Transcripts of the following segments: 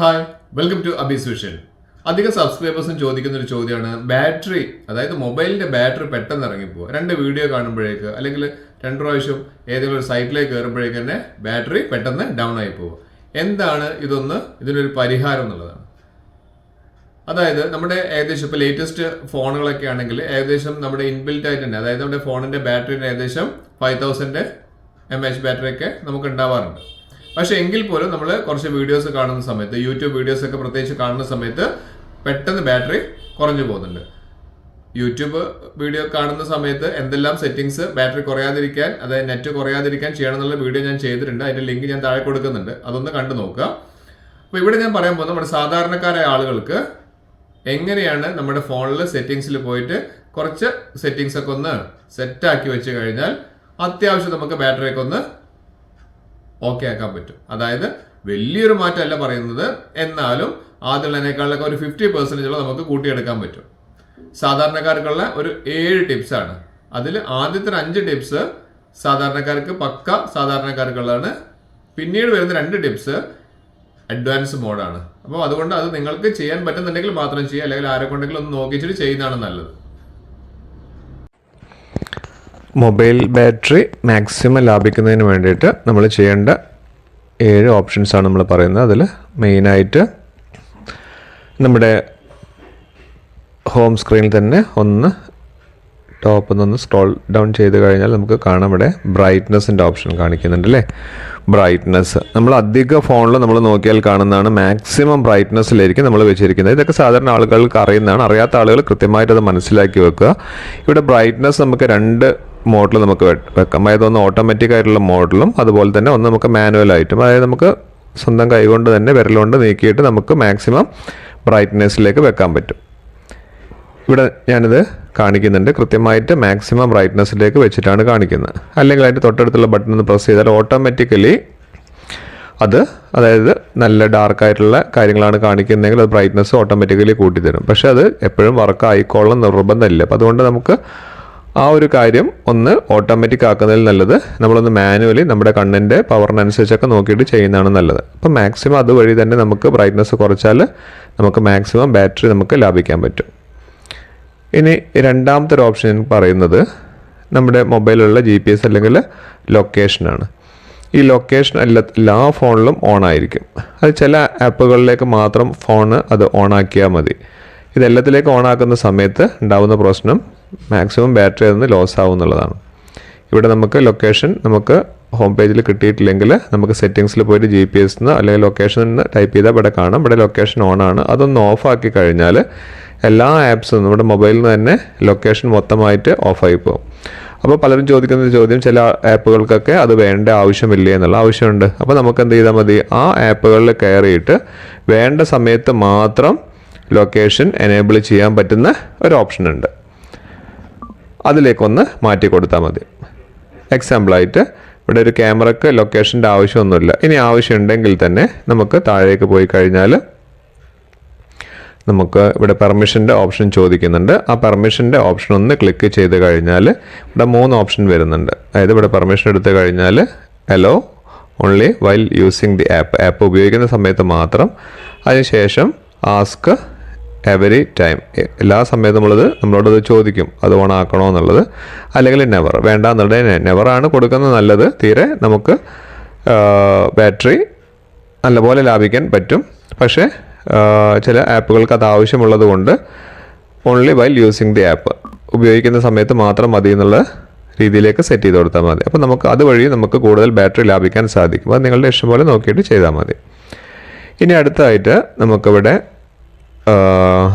Hi welcome to Abees vision അധികം സബ്സ്ക്രൈബേഴ്സും ചോദിക്കുന്ന ഒരു ചോദ്യമാണ്. ബാറ്ററി അതായത് മൊബൈലിന്റെ ബാറ്ററി പെട്ടെന്ന് ഇറങ്ങിപ്പോ രണ്ട് വീഡിയോ കാണുമ്പോഴേക്ക് അല്ലെങ്കിൽ രണ്ട് പ്രാവശ്യം ഏതെങ്കിലും ഒരു സൈറ്റിലേക്ക് കയറുമ്പോഴേക്ക് തന്നെ ബാറ്ററി പെട്ടെന്ന് ഡൗൺ ആയി പോകും എന്താണ് ഇതൊന്ന്? ഇതിനൊരു പരിഹാരം എന്നുള്ളതാണ്. അതായത് നമ്മുടെ ഏകദേശം ഇപ്പോൾ ലേറ്റസ്റ്റ് ഫോണുകളൊക്കെ ആണെങ്കിൽ ഏകദേശം നമ്മുടെ ഇൻബിൽറ്റ് ആയിട്ട് തന്നെ അതായത് നമ്മുടെ ഫോണിന്റെ ബാറ്ററിന് ഏകദേശം five thousand M H battery ഒക്കെ നമുക്ക് ഉണ്ടാവാറുണ്ട്. പക്ഷെ എങ്കിൽ പോലും നമ്മൾ കുറച്ച് വീഡിയോസ് കാണുന്ന സമയത്ത് യൂട്യൂബ് വീഡിയോസ് ഒക്കെ പ്രത്യേകിച്ച് കാണുന്ന സമയത്ത് പെട്ടെന്ന് ബാറ്ററി കുറഞ്ഞു പോകുന്നുണ്ട്. യൂട്യൂബ് വീഡിയോ കാണുന്ന സമയത്ത് എന്തെല്ലാം സെറ്റിംഗ്സ് ബാറ്ററി കുറയാതിരിക്കാൻ അതായത് നെറ്റ് കുറയാതിരിക്കാൻ ചെയ്യണം എന്നുള്ള വീഡിയോ ഞാൻ ചെയ്തിട്ടുണ്ട്. അതിന്റെ ലിങ്ക് ഞാൻ താഴെ കൊടുക്കുന്നുണ്ട്. അതൊന്ന് കണ്ടു നോക്കുക. അപ്പോൾ ഇവിടെ ഞാൻ പറയാൻ പോകുന്നത് നമ്മുടെ സാധാരണക്കാരായ ആളുകൾക്ക് എങ്ങനെയാണ് നമ്മുടെ ഫോണിൽ സെറ്റിങ്സിൽ പോയിട്ട് കുറച്ച് സെറ്റിങ്സ് ഒക്കെ ഒന്ന് സെറ്റാക്കി വെച്ച് കഴിഞ്ഞാൽ അത്യാവശ്യം നമുക്ക് ബാറ്ററി ഒക്കെ ഒന്ന് ഓക്കെ ആക്കാൻ പറ്റും. അതായത് വലിയൊരു മാറ്റമല്ല പറയുന്നത്. എന്നാലും ആദ്യമുള്ളതിനേക്കാളൊക്കെ ഒരു ഫിഫ്റ്റി പെർസെന്റേജോളം നമുക്ക് കൂട്ടിയെടുക്കാൻ പറ്റും. സാധാരണക്കാർക്കുള്ള ഒരു ഏഴ് ടിപ്സ് ആണ്. അതിൽ ആദ്യത്തെ അഞ്ച് ടിപ്സ് സാധാരണക്കാർക്ക് പക്ക സാധാരണക്കാർക്കുള്ളതാണ്. പിന്നീട് വരുന്ന രണ്ട് ടിപ്സ് അഡ്വാൻസ് മോഡാണ് അപ്പോൾ അതുകൊണ്ട് അത് നിങ്ങൾക്ക് ചെയ്യാൻ പറ്റുന്നുണ്ടെങ്കിൽ മാത്രം ചെയ്യുക. അല്ലെങ്കിൽ ആരെ കൊണ്ടെങ്കിലും ഒന്ന് നോക്കിച്ചിട്ട് ചെയ്യുന്നതാണ് നല്ലത്. മൊബൈൽ ബാറ്ററി മാക്സിമം ലാഭിക്കുന്നതിന് വേണ്ടിയിട്ട് നമ്മൾ ചെയ്യേണ്ട ഏഴ് ഓപ്ഷൻസാണ് നമ്മൾ പറയുന്നത്. അതിൽ മെയിനായിട്ട് നമ്മുടെ ഹോം സ്ക്രീനിൽ തന്നെ ഒന്ന് ടോപ്പിൽ നിന്ന് സ്ക്രോൾ ഡൗൺ ചെയ്ത് കഴിഞ്ഞാൽ നമുക്ക് കാണാം ഇവിടെ ബ്രൈറ്റ്നസിന്റെ ഓപ്ഷൻ കാണിക്കുന്നുണ്ട് അല്ലേ? ബ്രൈറ്റ്നസ് നമ്മൾ അധിക ഫോണിൽ നമ്മൾ നോക്കിയാൽ കാണുന്നതാണ് മാക്സിമം ബ്രൈറ്റ്നസ്സിലായിരിക്കും നമ്മൾ വെച്ചിരിക്കുന്നത്. ഇതൊക്കെ സാധാരണ ആളുകൾക്ക് അറിയുന്നതാണ്. അറിയാത്ത ആളുകൾ കൃത്യമായിട്ട് അത് മനസ്സിലാക്കി വെക്കുക. ഇവിടെ ബ്രൈറ്റ്നസ് നമുക്ക് രണ്ട് മോഡിൽ നമുക്ക് വെക്കാം. അതായത് ഒന്ന് ഓട്ടോമാറ്റിക് ആയിട്ടുള്ള മോഡലും അതുപോലെ തന്നെ ഒന്ന് നമുക്ക് മാനുവൽ ആയിട്ടും. അതായത് നമുക്ക് സ്വന്തം കൈകൊണ്ട് തന്നെ വിരലുകൊണ്ട് നീക്കിയിട്ട് നമുക്ക് മാക്സിമം ബ്രൈറ്റ്നെസ്സിലേക്ക് വെക്കാൻ പറ്റും. ഇവിടെ ഞാനിത് കാണിക്കുന്നുണ്ട്. കൃത്യമായിട്ട് മാക്സിമം ബ്രൈറ്റ്നെസ്സിലേക്ക് വെച്ചിട്ടാണ് കാണിക്കുന്നത്. അല്ലെങ്കിൽ അതിന്റെ തൊട്ടടുത്തുള്ള ബട്ടൺ ഒന്ന് പ്രസ് ചെയ്താൽ ഓട്ടോമാറ്റിക്കലി അത് അതായത് നല്ല ഡാർക്കായിട്ടുള്ള കാര്യങ്ങളാണ് കാണിക്കുന്നതെങ്കിൽ അത് ബ്രൈറ്റ്നസ് ഓട്ടോമാറ്റിക്കലി കൂട്ടിത്തരും. പക്ഷേ അത് എപ്പോഴും വർക്ക് ആയിക്കോളണം നിർബന്ധമില്ല. അപ്പം അതുകൊണ്ട് നമുക്ക് ആ ഒരു കാര്യം ഒന്ന് ഓട്ടോമാറ്റിക് ആക്കുന്നതിൽ നല്ലത് നമ്മളൊന്ന് മാനുവലി നമ്മുടെ കണ്ണിന്റെ പവറിനനുസരിച്ചൊക്കെ നോക്കിയിട്ട് ചെയ്യുന്നതാണ് നല്ലത്. അപ്പം മാക്സിമം അതുവഴി തന്നെ നമുക്ക് ബ്രൈറ്റ്നസ് കുറച്ചാൽ നമുക്ക് മാക്സിമം ബാറ്ററി നമുക്ക് ലാഭിക്കാൻ പറ്റും. ഇനി രണ്ടാമത്തെ ഒരു ഓപ്ഷൻ പറയുന്നത് നമ്മുടെ മൊബൈലിലുള്ള ജി പി എസ് അല്ലെങ്കിൽ ലൊക്കേഷനാണ് ഈ ലൊക്കേഷൻ എല്ലാ എല്ലാ ഫോണിലും ഓൺ ആയിരിക്കും. അത് ചില ആപ്പുകളിലേക്ക് മാത്രം ഫോണ് അത് ഓൺ ആക്കിയാൽ മതി. ഇതെല്ലാത്തിലേക്ക് ഓൺ ആക്കുന്ന സമയത്ത് ഉണ്ടാകുന്ന പ്രശ്നം മാക്സിമം ബാറ്ററി അതിൽ നിന്ന് ലോസ് ആവും എന്നുള്ളതാണ് ഇവിടെ നമുക്ക് ലൊക്കേഷൻ നമുക്ക് ഹോം പേജിൽ കിട്ടിയിട്ടില്ലെങ്കിൽ നമുക്ക് സെറ്റിങ്സിൽ പോയിട്ട് ജി പി എസ് നിന്ന് അല്ലെങ്കിൽ ലൊക്കേഷൻ നിന്ന് ടൈപ്പ് ചെയ്താൽ ഇവിടെ കാണാം. ഇവിടെ ലൊക്കേഷൻ ഓൺ ആണ്. അതൊന്ന് ഓഫ് ആക്കി കഴിഞ്ഞാൽ എല്ലാ ആപ്സും നമ്മുടെ മൊബൈലിൽ നിന്ന് തന്നെ ലൊക്കേഷൻ മൊത്തമായിട്ട് ഓഫായി പോകും. അപ്പോൾ പലരും ചോദിക്കുന്ന ചോദ്യം ചില ആപ്പുകൾക്കൊക്കെ അത് വേണ്ട ആവശ്യമില്ല എന്നുള്ള ആവശ്യമുണ്ട്. അപ്പോൾ നമുക്ക് എന്ത് ചെയ്താൽ മതി? ആ ആപ്പുകളിൽ കയറിയിട്ട് വേണ്ട സമയത്ത് മാത്രം ലൊക്കേഷൻ എനേബിൾ ചെയ്യാൻ പറ്റുന്ന ഒരു ഓപ്ഷൻ ഉണ്ട്. അതിലേക്കൊന്ന് മാറ്റി കൊടുത്താൽ മതി എക്സാമ്പിളായിട്ട് ഇവിടെ ഒരു ക്യാമറക്ക് ലൊക്കേഷന്റെ ആവശ്യമൊന്നുമില്ല. ഇനി ആവശ്യമുണ്ടെങ്കിൽ തന്നെ നമുക്ക് താഴേക്ക് പോയി കഴിഞ്ഞാൽ നമുക്ക് ഇവിടെ പെർമിഷന്റെ ഓപ്ഷൻ ചോദിക്കുന്നുണ്ട്. ആ പെർമിഷന്റെ ഓപ്ഷൻ ഒന്ന് ക്ലിക്ക് ചെയ്ത് കഴിഞ്ഞാൽ ഇവിടെ മൂന്ന് ഓപ്ഷൻ വരുന്നുണ്ട്. അതായത് ഇവിടെ പെർമിഷൻ എടുത്തു കഴിഞ്ഞാൽ allow only while using the app app ഉപയോഗിക്കുന്ന സമയത്ത് മാത്രം. അതിനുശേഷം ആസ്ക് എവറി ടൈം എല്ലാ സമയത്തും നമ്മളത് നമ്മളോടത് ചോദിക്കും. അത് ഓൺ ആക്കണോ എന്നുള്ളത്. അല്ലെങ്കിൽ നെവർ വേണ്ട എന്നുള്ളത് നെവറാണ് കൊടുക്കുന്നത് നല്ലത്. തീരെ നമുക്ക് ബാറ്ററി നല്ലപോലെ ലാഭിക്കാൻ പറ്റും. പക്ഷേ ചില ആപ്പുകൾക്ക് അത് ആവശ്യമുള്ളത് കൊണ്ട് only while using the app ഉപയോഗിക്കുന്ന സമയത്ത് മാത്രം മതി എന്നുള്ള രീതിയിലേക്ക് സെറ്റ് ചെയ്ത് കൊടുത്താൽ മതി. അപ്പോൾ നമുക്ക് അതുവഴി നമുക്ക് കൂടുതൽ ബാറ്ററി ലാഭിക്കാൻ സാധിക്കും. അത് നിങ്ങളുടെ ഇഷ്ടം പോലെ നോക്കിയിട്ട് ചെയ്താൽ മതി. ഇനി അടുത്തായിട്ട് നമുക്കിവിടെ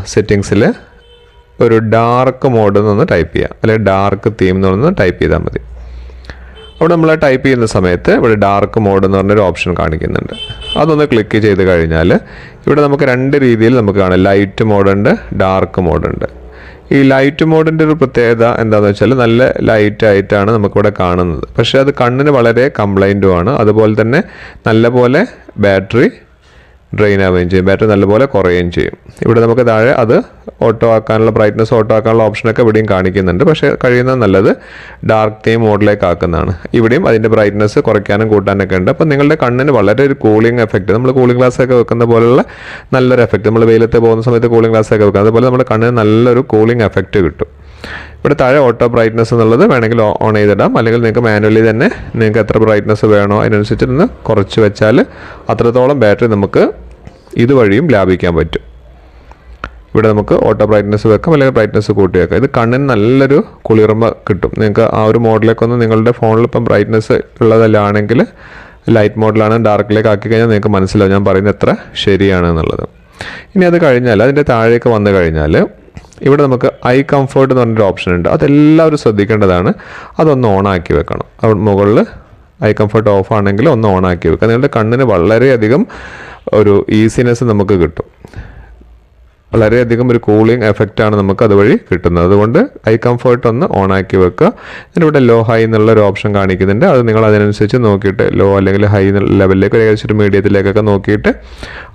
സെറ്റിങ്സിൽ ഒരു ഡാർക്ക് മോഡ് എന്നൊന്ന് ടൈപ്പ് ചെയ്യാം. അല്ലെങ്കിൽ ഡാർക്ക് തീം എന്ന് എന്നൊന്ന് ടൈപ്പ് ചെയ്താൽ മതി. അവിടെ നമ്മൾ ടൈപ്പ് ചെയ്യുന്ന സമയത്ത് ഇവിടെ ഡാർക്ക് മോഡ് എന്ന് പറഞ്ഞൊരു ഓപ്ഷൻ കാണിക്കുന്നുണ്ട്. അതൊന്ന് ക്ലിക്ക് ചെയ്ത് കഴിഞ്ഞാൽ ഇവിടെ നമുക്ക് രണ്ട് രീതിയിൽ നമുക്ക് കാണാം. ലൈറ്റ് മോഡുണ്ട് ഡാർക്ക് മോഡുണ്ട് ഈ ലൈറ്റ് മോഡിന്റെ ഒരു പ്രത്യേകത എന്താണെന്ന് വെച്ചാൽ നല്ല ലൈറ്റ് ആയിട്ടാണ് നമുക്കിവിടെ കാണുന്നത്. പക്ഷേ അത് കണ്ണിന് വളരെ കംപ്ലൈന്റുമാണ് അതുപോലെ തന്നെ നല്ലപോലെ ബാറ്ററി ഡ്രെയിൻ ആവുകയും ചെയ്യും. ബാറ്ററി നല്ലപോലെ കുറയുകയും ചെയ്യും. ഇവിടെ നമുക്ക് താഴെ അത് ഓട്ടോ ആക്കാനുള്ള ബ്രൈറ്റ്നസ് ഓട്ടോ ആക്കാനുള്ള ഓപ്ഷനൊക്കെ ഇവിടെയും കാണിക്കുന്നുണ്ട്. പക്ഷേ കഴിയുന്ന നല്ലത് ഡാർക്ക് തീം മോഡിലേക്ക് ആക്കുന്നതാണ്. ഇവിടെയും അതിന്റെ ബ്രൈറ്റ്നസ് കുറയ്ക്കാനും കൂട്ടാനൊക്കെ ഉണ്ട്. അപ്പോൾ നിങ്ങളുടെ കണ്ണിന് വളരെ ഒരു കൂളിംഗ് എഫക്റ്റ് നമ്മൾ കൂളിംഗ് ഗ്ലാസ് ഒക്കെ വെക്കുന്ന പോലുള്ള നല്ലൊരു എഫക്റ്റ് നമ്മൾ വെയിലത്ത് പോകുന്ന സമയത്ത് കൂളിംഗ് ഗ്ലാസ് ഒക്കെ വെക്കുക അതുപോലെ നമ്മുടെ കണ്ണിന് നല്ലൊരു കൂളിംഗ് എഫക്റ്റ് കിട്ടും. ഇവിടെ താഴെ ഓട്ടോ ബ്രൈറ്റ്നസ് എന്നുള്ളത് വേണമെങ്കിൽ ഓൺ ചെയ്തിടാം. അല്ലെങ്കിൽ നിങ്ങൾക്ക് മാനുവലി തന്നെ നിങ്ങൾക്ക് എത്ര ബ്രൈറ്റ്നസ് വേണോ അതിനനുസരിച്ച് നിന്ന് കുറച്ച് വെച്ചാൽ അത്രത്തോളം ബാറ്ററി നമുക്ക് ഇതുവഴിയും ലാഭിക്കാൻ പറ്റും. ഇവിടെ നമുക്ക് ഓട്ടോ ബ്രൈറ്റ്നസ് വെക്കാം അല്ലെങ്കിൽ ബ്രൈറ്റ്നസ് കൂട്ടി വെക്കാം ഇത് കണ്ണിന് നല്ലൊരു കുളിർമ കിട്ടും. നിങ്ങൾക്ക് ആ ഒരു മോഡലൊക്കെ ഒന്ന് നിങ്ങളുടെ ഫോണിൽ ഇപ്പം ബ്രൈറ്റ്നസ് ഉള്ളതല്ലാണെങ്കിൽ ലൈറ്റ് മോഡലാണ് ഡാർക്കിലേക്ക് ആക്കി കഴിഞ്ഞാൽ നിങ്ങൾക്ക് മനസ്സിലാവും ഞാൻ പറയുന്നത് എത്ര ശരിയാണ് എന്നുള്ളത്. ഇനി അത് കഴിഞ്ഞാൽ അതിന്റെ താഴേക്ക് വന്നു കഴിഞ്ഞാൽ ഇവിടെ നമുക്ക് ഐ കംഫർട്ട് എന്ന് പറഞ്ഞൊരു ഓപ്ഷൻ ഉണ്ട്. അതെല്ലാവരും ശ്രദ്ധിക്കേണ്ടതാണ്. അതൊന്ന് ഓൺ ആക്കി വെക്കണം. അവിടെ മുകളിൽ ഐ കംഫർട്ട് ഓഫ് ആണെങ്കിൽ ഒന്ന് ഓൺ ആക്കി വെക്കുക. നിങ്ങളുടെ കണ്ണിന് വളരെയധികം ഒരു ഈസിനെസ് നമുക്ക് കിട്ടും. വളരെയധികം ഒരു കൂളിംഗ് എഫക്റ്റാണ് നമുക്ക് അതുവഴി കിട്ടുന്നത്. അതുകൊണ്ട് ഐ കംഫർട്ട് ഒന്ന് ഓൺ ആക്കി വെക്കുക. ഇവിടെ ലോ ഹൈ എന്നുള്ള ഒരു ഓപ്ഷൻ കാണിക്കുന്നുണ്ട്. അത് നിങ്ങൾ അതിനനുസരിച്ച് നോക്കിയിട്ട് ലോ അല്ലെങ്കിൽ ഹൈ ലെവലിലേക്ക് ഏകദേശം ഒരു മീഡിയത്തിലേക്കൊക്കെ നോക്കിയിട്ട്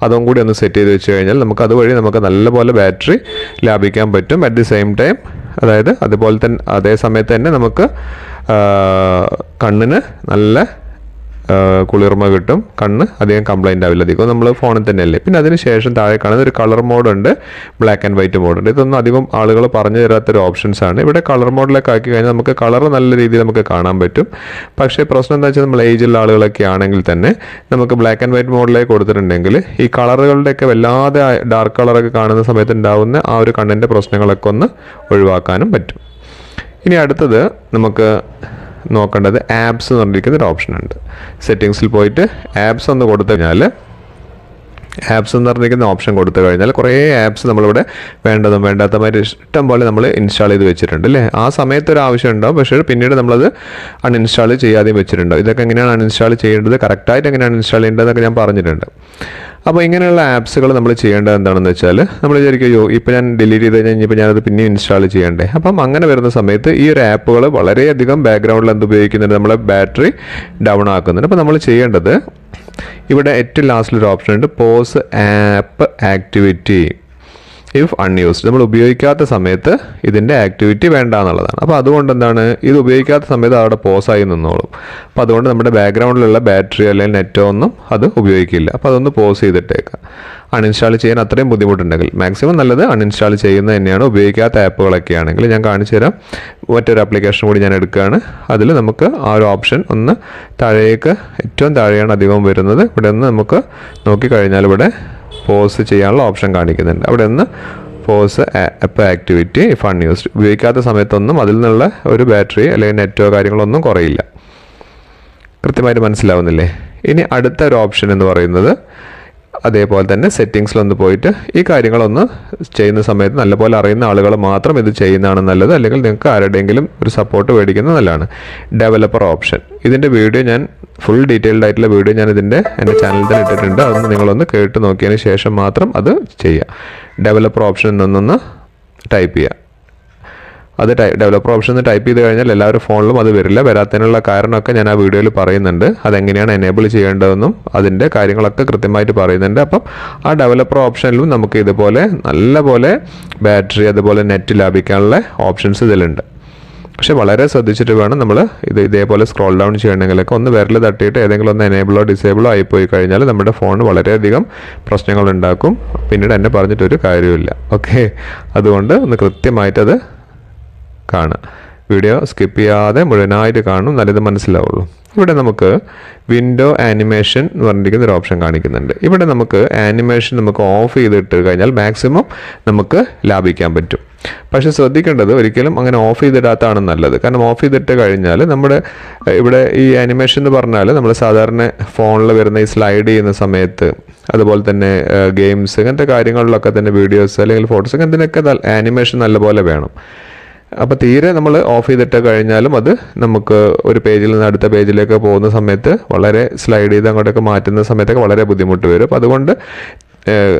അതും കൂടി ഒന്ന് സെറ്റ് ചെയ്ത് വെച്ച് കഴിഞ്ഞാൽ നമുക്ക് അതുവഴി നമുക്ക് നല്ലപോലെ ബാറ്ററി ലാഭിക്കാൻ പറ്റും. അറ്റ് ദി സെയിം ടൈം അതായത് അതുപോലെ തന്നെ അതേ സമയത്ത് തന്നെ നമുക്ക് കണ്ണിന് നല്ല കുളിർമ കിട്ടും. കണ്ണ് അധികം കംപ്ലൈന്റ് ആവില്ല. അധികം നമ്മൾ ഫോണിൽ തന്നെ അല്ലേ പിന്നെ അതിന് ശേഷം താഴെ കാണുന്ന ഒരു കളർ മോഡുണ്ട് ബ്ലാക്ക് ആൻഡ് വൈറ്റ് മോഡുണ്ട് ഇതൊന്നും അധികം ആളുകൾ പറഞ്ഞു തരാത്തൊരു ഓപ്ഷൻസ് ആണ്. ഇവിടെ കളർ മോഡിലൊക്കെ ആക്കി കഴിഞ്ഞാൽ നമുക്ക് കളർ നല്ല രീതിയിൽ നമുക്ക് കാണാൻ പറ്റും. പക്ഷേ പ്രശ്നം എന്താ വെച്ചാൽ നമ്മൾ ഏജുള്ള ആളുകളൊക്കെ ആണെങ്കിൽ തന്നെ നമുക്ക് ബ്ലാക്ക് ആൻഡ് വൈറ്റ് മോഡിലേക്ക് കൊടുത്തിട്ടുണ്ടെങ്കിൽ ഈ കളറുകളുടെയൊക്കെ വല്ലാതെ ഡാർക്ക് കളറൊക്കെ കാണുന്ന സമയത്ത് ഉണ്ടാവുന്ന ആ ഒരു കണ്ണിന്റെ പ്രശ്നങ്ങളൊക്കെ ഒന്ന് ഒഴിവാക്കാനും പറ്റും. ഇനി അടുത്തത് നമുക്ക് നോക്കേണ്ടത് ആപ്സ് എന്ന് പറഞ്ഞിരിക്കുന്ന ഒരു ഓപ്ഷൻ ഉണ്ട്. സെറ്റിങ്സിൽ പോയിട്ട് ആപ്സ് ഒന്ന് കൊടുത്തു കഴിഞ്ഞാൽ ആപ്സ് എന്ന് പറഞ്ഞിരിക്കുന്ന ഓപ്ഷൻ കൊടുത്തു കഴിഞ്ഞാൽ കുറേ ആപ്സ് നമ്മളിവിടെ വേണ്ടതും വേണ്ടാത്തമായിട്ട് ഇഷ്ടം പോലെ നമ്മൾ ഇൻസ്റ്റാൾ ചെയ്ത് വെച്ചിട്ടുണ്ട് അല്ലേ? ആ സമയത്ത് ഒരു ആവശ്യം ഉണ്ടാവും. പക്ഷേ പിന്നീട് നമ്മളത് അൺഇൻസ്റ്റാൾ ചെയ്യാതെയും വെച്ചിട്ടുണ്ടാവും. ഇതൊക്കെ എങ്ങനെയാണ് അൺഇൻസ്റ്റാൾ ചെയ്യേണ്ടത്? കറക്റ്റായിട്ട് എങ്ങനെയാണ് ഇൻസ്റ്റാൾ ചെയ്യേണ്ടതെന്നൊക്കെ ഞാൻ പറഞ്ഞിട്ടുണ്ട്. അപ്പോൾ ഇങ്ങനെയുള്ള ആപ്സുകൾ നമ്മൾ ചെയ്യേണ്ടത് എന്താണെന്ന് വെച്ചാൽ നമ്മൾ വിചാരിക്കും അയ്യോ ഇപ്പോൾ ഞാൻ ഡിലീറ്റ് ചെയ്ത് കഴിഞ്ഞാൽ ഇപ്പോൾ ഞാനത് പിന്നെയും ഇൻസ്റ്റാൾ ചെയ്യണ്ടേ? അപ്പം അങ്ങനെ വരുന്ന സമയത്ത് ഈ ഒരു ആപ്പുകൾ വളരെയധികം ബാക്ക്ഗ്രൗണ്ടിൽ എന്ത് ഉപയോഗിക്കുന്നുണ്ട്. നമ്മളെ ബാറ്ററി ഡൗൺ ആക്കുന്നുണ്ട്. അപ്പോൾ നമ്മൾ ചെയ്യേണ്ടത് ഇവിടെ ഏറ്റവും ലാസ്റ്റിലൊരു ഓപ്ഷൻ ഉണ്ട്. Pause app activity if unused നമ്മൾ ഉപയോഗിക്കാത്ത സമയത്ത് ഇതിന്റെ ആക്ടിവിറ്റി വേണ്ട എന്നുള്ളതാണ് അപ്പോൾ അതുകൊണ്ട് എന്താണ്? ഇത് ഉപയോഗിക്കാത്ത സമയത്ത് അവിടെ പോസായി നിന്നോളും. അപ്പോൾ അതുകൊണ്ട് നമ്മുടെ ബാക്ക്ഗ്രൗണ്ടിലുള്ള ബാറ്ററി അല്ലെങ്കിൽ നെറ്റോ ഒന്നും അത് ഉപയോഗിക്കില്ല. അപ്പോൾ അതൊന്ന് പോസ് ചെയ്തിട്ടേക്കാം. അൺഇൻസ്റ്റാൾ ചെയ്യാൻ അത്രയും ബുദ്ധിമുട്ടുണ്ടെങ്കിൽ. മാക്സിമം നല്ലത് അൺഇൻസ്റ്റാൾ ചെയ്യുന്നത് തന്നെയാണ്. ഉപയോഗിക്കാത്ത ആപ്പുകളൊക്കെ ആണെങ്കിൽ ഞാൻ കാണിച്ചു തരാം. മറ്റൊരു ആപ്ലിക്കേഷൻ കൂടി ഞാൻ എടുക്കുകയാണ്. അതിൽ നമുക്ക് ആ ഒരു ഓപ്ഷൻ ഒന്ന് താഴേക്ക് ഏറ്റവും താഴെയാണ് അധികവും വരുന്നത്. ഇവിടെ നിന്ന് നമുക്ക് നോക്കിക്കഴിഞ്ഞാൽ ഇവിടെ പോസ് ചെയ്യാനുള്ള ഓപ്ഷൻ കാണിക്കുന്നുണ്ട്. അവിടെ നിന്ന് pause app activity fun used ഉപയോഗിക്കാത്ത സമയത്തൊന്നും അതിൽ നിന്നുള്ള ഒരു ബാറ്ററി അല്ലെങ്കിൽ നെറ്റോ കാര്യങ്ങളൊന്നും കുറയില്ല. കൃത്യമായിട്ട് മനസ്സിലാവുന്നില്ലേ? ഇനി അടുത്ത ഒരു ഓപ്ഷൻ എന്ന് പറയുന്നത് അതേപോലെ തന്നെ സെറ്റിങ്സിലൊന്ന് പോയിട്ട് ഈ കാര്യങ്ങളൊന്ന് ചെയ്യുന്ന സമയത്ത് നല്ലപോലെ അറിയുന്ന ആളുകൾ മാത്രം ഇത് ചെയ്യുന്നതാണ് നല്ലത്. അല്ലെങ്കിൽ നിങ്ങൾക്ക് ആരുടെയെങ്കിലും ഒരു സപ്പോർട്ട് മേടിക്കുന്നത് നല്ലതാണ്. ഡെവലപ്പർ ഓപ്ഷൻ ഇതിന്റെ വീഡിയോ ഞാൻ ഫുൾ ഡീറ്റെയിൽഡ് ആയിട്ടുള്ള വീഡിയോ ഞാൻ ഇതിന്റെ എന്റെ ചാനലിൽ തന്നെ ഇട്ടിട്ടുണ്ട്. അതൊന്ന് നിങ്ങളൊന്ന് കേട്ട് നോക്കിയതിന് ശേഷം മാത്രം അത് ചെയ്യുക ഡെവലപ്പർ ഓപ്ഷൻ നിന്നൊന്ന് ടൈപ്പ് ചെയ്യുക അത് ടൈ ഡെവലപ്പർ ഓപ്ഷൻ എന്ന് ടൈപ്പ് ചെയ്ത് കഴിഞ്ഞാൽ എല്ലാവരും ഫോണിലും അത് വരില്ല. വരാത്തതിനുള്ള കാരണമൊക്കെ ഞാൻ ആ വീഡിയോയിൽ പറയുന്നുണ്ട്. അതെങ്ങനെയാണ് എനേബിൾ ചെയ്യേണ്ടതെന്നും അതിന്റെ കാര്യങ്ങളൊക്കെ കൃത്യമായിട്ട് പറയുന്നുണ്ട്. അപ്പം ആ ഡെവലപ്പർ ഓപ്ഷനിലും നമുക്ക് ഇതുപോലെ നല്ലപോലെ ബാറ്ററി അതുപോലെ നെറ്റ് ലാഭിക്കാനുള്ള ഓപ്ഷൻസ് ഇതിലുണ്ട്. പക്ഷേ വളരെ ശ്രദ്ധിച്ചിട്ട് വേണം നമ്മൾ ഇത് ഇതേപോലെ സ്ക്രോൾ ഡൗൺ ചെയ്യണമെങ്കിലൊക്കെ ഒന്ന് വിരൽ തട്ടിയിട്ട് ഏതെങ്കിലും ഒന്ന് എനേബിളോ ഡിസേബിളോ ആയിപ്പോയി കഴിഞ്ഞാൽ നമ്മുടെ ഫോൺ വളരെയധികം പ്രശ്നങ്ങൾ ഉണ്ടാക്കും. പിന്നീട് എന്നെ പറഞ്ഞിട്ടൊരു കാര്യമില്ല ഓക്കെ അതുകൊണ്ട് ഒന്ന് കൃത്യമായിട്ടത് കാണുക. വീഡിയോ സ്കിപ്പ് ചെയ്യാതെ മുഴുവനായിട്ട് കാണും. നല്ലത് മനസ്സിലാവുള്ളൂ. ഇവിടെ നമുക്ക് വിൻഡോ ആനിമേഷൻ എന്ന് പറഞ്ഞിരിക്കുന്ന ഒരു ഓപ്ഷൻ കാണിക്കുന്നുണ്ട്. ഇവിടെ നമുക്ക് ആനിമേഷൻ നമുക്ക് ഓഫ് ചെയ്തിട്ട് കഴിഞ്ഞാൽ മാക്സിമം നമുക്ക് ലാഭിക്കാൻ പറ്റും. പക്ഷേ ശ്രദ്ധിക്കേണ്ടത് ഒരിക്കലും അങ്ങനെ ഓഫ് ചെയ്തിടാത്തതാണ് നല്ലത്. കാരണം ഓഫ് ചെയ്തിട്ട് കഴിഞ്ഞാൽ നമ്മുടെ ഇവിടെ ഈ ആനിമേഷൻ എന്ന് പറഞ്ഞാൽ നമ്മൾ സാധാരണ ഫോണിൽ വരുന്ന ഈ സ്ലൈഡ് ചെയ്യുന്ന സമയത്ത് അതുപോലെ തന്നെ ഗെയിംസ് അങ്ങനത്തെ കാര്യങ്ങളിലൊക്കെ തന്നെ വീഡിയോസ് അല്ലെങ്കിൽ ഫോട്ടോസ് അങ്ങനത്തിനൊക്കെ ആനിമേഷൻ നല്ലപോലെ വേണം. അപ്പോൾ തീരെ നമ്മൾ ഓഫ് ചെയ്തിട്ട് കഴിഞ്ഞാലും അത് നമുക്ക് ഒരു പേജിൽ നിന്ന് അടുത്ത പേജിലേക്ക് പോകുന്ന സമയത്ത് വളരെ സ്ലൈഡ് ചെയ്ത് അങ്ങോട്ടൊക്കെ മാറ്റുന്ന സമയത്തൊക്കെ വളരെ ബുദ്ധിമുട്ട് വരും. അതുകൊണ്ട്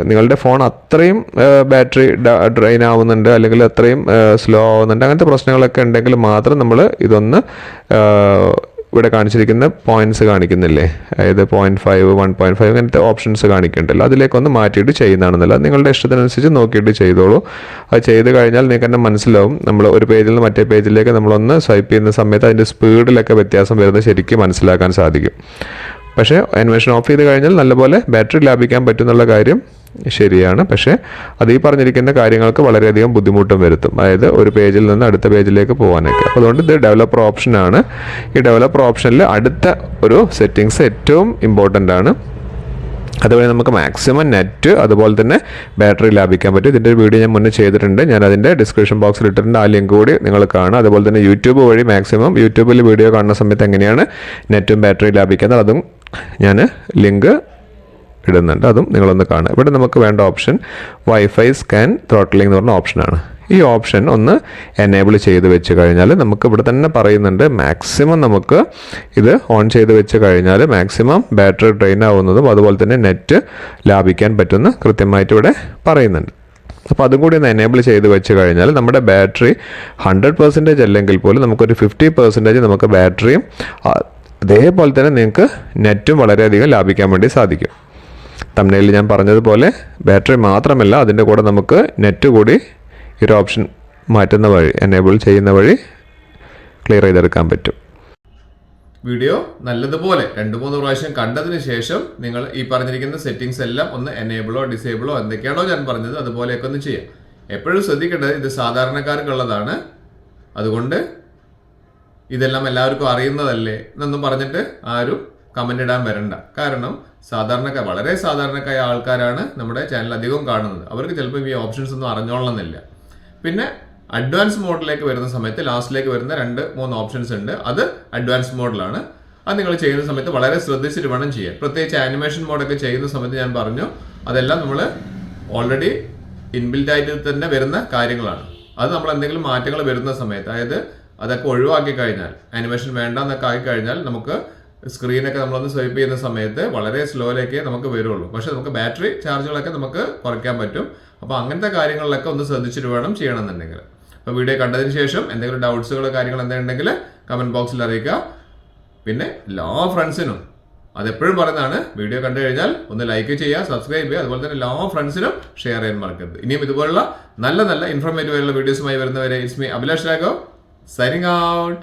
നിങ്ങളുടെ ഫോൺ അത്രയും ബാറ്ററി ഡ്രെയിൻ ആവുന്നുണ്ട് അല്ലെങ്കിൽ അത്രയും സ്ലോ ആവുന്നുണ്ട് അങ്ങനത്തെ പ്രശ്നങ്ങളൊക്കെ ഉണ്ടെങ്കിൽ മാത്രം നമ്മൾ ഇതൊന്ന് ഇവിടെ കാണിച്ചിരിക്കുന്ന പോയിന്റ്സ് കാണിക്കുന്നില്ലേ? അതായത് point five one point five അങ്ങനത്തെ ഓപ്ഷൻസ് കാണിക്കുന്നുണ്ടല്ലോ അതിലേക്കൊന്ന് മാറ്റിയിട്ട് ചെയ്യുന്നതാണെന്നല്ല. നിങ്ങളുടെ ഇഷ്ടത്തിനനുസരിച്ച് നോക്കിയിട്ട് ചെയ്തോളൂ. അത് ചെയ്ത് കഴിഞ്ഞാൽ നിങ്ങൾക്ക് തന്നെ മനസ്സിലാവും. നമ്മൾ ഒരു പേജിൽ നിന്ന് മറ്റേ പേജിലേക്ക് നമ്മളൊന്ന് സ്വൈപ്പ് ചെയ്യുന്ന സമയത്ത് അതിന്റെ സ്പീഡിലൊക്കെ വ്യത്യാസം വരുന്നത് ശരിക്കും മനസ്സിലാക്കാൻ സാധിക്കും. പക്ഷേ അനിമേഷൻ ഓഫ് ചെയ്ത് കഴിഞ്ഞാൽ നല്ലപോലെ ബാറ്ററി ലാഭിക്കാൻ പറ്റുന്നുള്ള കാര്യം ശരിയാണ്. പക്ഷേ അത് ഈ പറഞ്ഞിരിക്കുന്ന കാര്യങ്ങൾക്ക് വളരെയധികം ബുദ്ധിമുട്ടും വരുത്തും. അതായത് ഒരു പേജിൽ നിന്ന് അടുത്ത പേജിലേക്ക് പോകാനൊക്കെ അപ്പോൾ അതുകൊണ്ട് ഇത് ഡെവലപ്പർ ഓപ്ഷനാണ് ഈ ഡെവലപ്പർ ഓപ്ഷനിൽ അടുത്ത ഒരു സെറ്റിങ്സ് ഏറ്റവും ഇമ്പോർട്ടന്റ് ആണ്. അതുവഴി നമുക്ക് മാക്സിമം നെറ്റ് അതുപോലെ തന്നെ ബാറ്ററി ലാഭിക്കാൻ പറ്റും. ഇതിന്റെ ഒരു വീഡിയോ ഞാൻ മുന്നേ ചെയ്തിട്ടുണ്ട്. ഞാൻ അതിന്റെ ഡിസ്ക്രിപ്ഷൻ ബോക്സിൽ ഇട്ടിട്ടുണ്ട്. ആ ലിങ്ക് കൂടി നിങ്ങൾ കാണുക. അതുപോലെ തന്നെ യൂട്യൂബ് വഴി മാക്സിമം യൂട്യൂബിൽ വീഡിയോ കാണുന്ന സമയത്ത് എങ്ങനെയാണ് നെറ്റും ബാറ്ററി ലാഭിക്കുന്നത്? അതും ഞാൻ ലിങ്ക് ഇടുന്നുണ്ട്. അതും നിങ്ങളൊന്ന് കാണുക. ഇവിടെ നമുക്ക് വേണ്ട ഓപ്ഷൻ വൈഫൈ സ്കാൻ ത്രോട്ടിലിംഗ് എന്ന് പറഞ്ഞ ഓപ്ഷനാണ് ഈ ഓപ്ഷൻ ഒന്ന് എനേബിൾ ചെയ്ത് വെച്ച് കഴിഞ്ഞാൽ നമുക്ക് ഇവിടെ തന്നെ പറയുന്നുണ്ട് മാക്സിമം നമുക്ക് ഇത് ഓൺ ചെയ്ത് വെച്ച് കഴിഞ്ഞാൽ മാക്സിമം ബാറ്ററി ഡ്രെയിൻ ആവുന്നതും അതുപോലെ തന്നെ നെറ്റ് ലാഭിക്കാൻ പറ്റുന്ന കൃത്യമായിട്ട് ഇവിടെ പറയുന്നുണ്ട്. അപ്പോൾ അതും കൂടി ഒന്ന് എനേബിൾ ചെയ്ത് വെച്ച് കഴിഞ്ഞാൽ നമ്മുടെ ബാറ്ററി ഹൺഡ്രഡ് പെർസെന്റേജ് അല്ലെങ്കിൽ പോലും നമുക്കൊരു ഫിഫ്റ്റി പെർസെന്റേജ് നമുക്ക് ബാറ്ററിയും അതേപോലെ തന്നെ നിങ്ങൾക്ക് നെറ്റും വളരെയധികം ലാഭിക്കാൻ വേണ്ടി സാധിക്കും. തമിഴിൽ ഞാൻ പറഞ്ഞതുപോലെ ബാറ്ററി മാത്രമല്ല അതിന്റെ കൂടെ നമുക്ക് നെറ്റ് കൂടി ഒരു ഓപ്ഷൻ മാറ്റുന്ന വഴി എനേബിൾ ചെയ്യുന്ന വഴി ക്ലിയർ ചെയ്തെടുക്കാൻ പറ്റും. വീഡിയോ നല്ലതുപോലെ രണ്ട് മൂന്ന് പ്രാവശ്യം കണ്ടതിന് ശേഷം നിങ്ങൾ ഈ പറഞ്ഞിരിക്കുന്ന സെറ്റിംഗ്സ് എല്ലാം ഒന്ന് എനേബിളോ ഡിസേബിളോ എന്തൊക്കെയാണോ ഞാൻ പറഞ്ഞത് അതുപോലെയൊക്കെ ഒന്ന് ചെയ്യാം. എപ്പോഴും ശ്രദ്ധിക്കേണ്ടത് ഇത് സാധാരണക്കാർക്കുള്ളതാണ്. അതുകൊണ്ട് ഇതെല്ലാം എല്ലാവർക്കും അറിയുന്നതല്ലേ എന്നൊന്നും പറഞ്ഞിട്ട് ആരും കമന്റ് ഇടാൻ വരണ്ട. കാരണം സാധാരണക്കാർ വളരെ സാധാരണക്കായ ആൾക്കാരാണ് നമ്മുടെ ചാനൽ അധികവും കാണുന്നത്. അവർക്ക് ചിലപ്പോൾ ഈ ഓപ്ഷൻസ് ഒന്നും അറിഞ്ഞോളണമെന്നില്ല. പിന്നെ അഡ്വാൻസ് മോഡിലേക്ക് വരുന്ന സമയത്ത് ലാസ്റ്റിലേക്ക് വരുന്ന രണ്ട് മൂന്ന് ഓപ്ഷൻസ് ഉണ്ട്. അത് അഡ്വാൻസ് മോഡിലാണ് അത് നിങ്ങൾ ചെയ്യുന്ന സമയത്ത് വളരെ ശ്രദ്ധിച്ചിട്ട് വേണം ചെയ്യാൻ. പ്രത്യേകിച്ച് ആനിമേഷൻ മോഡൊക്കെ ചെയ്യുന്ന സമയത്ത് ഞാൻ പറഞ്ഞു അതെല്ലാം നമ്മൾ ഓൾറെഡി ഇൻബിൽറ്റ് ആയിട്ട് തന്നെ വരുന്ന കാര്യങ്ങളാണ്. അത് നമ്മൾ എന്തെങ്കിലും മാറ്റങ്ങൾ വരുന്ന സമയത്ത് അതായത് അതൊക്കെ ഒഴിവാക്കി കഴിഞ്ഞാൽ ആനിമേഷൻ വേണ്ട എന്നൊക്കെ ആയി കഴിഞ്ഞാൽ നമുക്ക് സ്ക്രീനൊക്കെ നമ്മളൊന്ന് സ്വൈപ്പ് ചെയ്യുന്ന സമയത്ത് വളരെ സ്ലോയിലേക്ക് നമുക്ക് വരുള്ളൂ. പക്ഷെ നമുക്ക് ബാറ്ററി ചാർജുകളൊക്കെ നമുക്ക് കുറയ്ക്കാൻ പറ്റും. അപ്പോൾ അങ്ങനത്തെ കാര്യങ്ങളിലൊക്കെ ഒന്ന് ശ്രദ്ധിച്ചിട്ട് വേണം ചെയ്യണമെന്നുണ്ടെങ്കിൽ. അപ്പോൾ വീഡിയോ കണ്ടതിന് ശേഷം എന്തെങ്കിലും ഡൗട്ട്സുകൾ കാര്യങ്ങൾ എന്തെങ്കിലും കമന്റ് ബോക്സിൽ അറിയിക്കുക. പിന്നെ എല്ലാ ഫ്രണ്ട്സിനും അതെപ്പോഴും പറയുന്നതാണ് വീഡിയോ കണ്ടു കഴിഞ്ഞാൽ ഒന്ന് ലൈക്ക് ചെയ്യുക സബ്സ്ക്രൈബ് ചെയ്യുക. അതുപോലെ തന്നെ എല്ലാ ഫ്രണ്ട്സിനും ഷെയർ ചെയ്യാൻ മറക്കരുത്. ഇനിയും ഇതുപോലുള്ള നല്ല നല്ല ഇൻഫോർമേറ്റീവ് ആയിട്ടുള്ള വീഡിയോസുമായി വരുന്നവരെ it's me Abhilash Raghav signing out